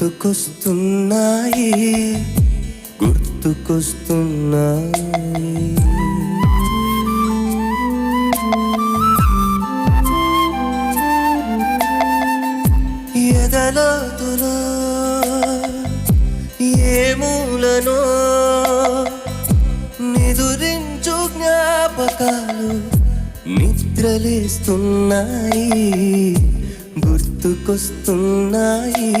గుర్తుకొస్తున్నాయి. గుర్తుకొస్తున్నాయి. ఎదలోతులో ఏ మూలనో నిదురించు జ్ఞాపకాలు నిద్రలేస్తున్నాయి. గుర్తుకొస్తున్నాయి.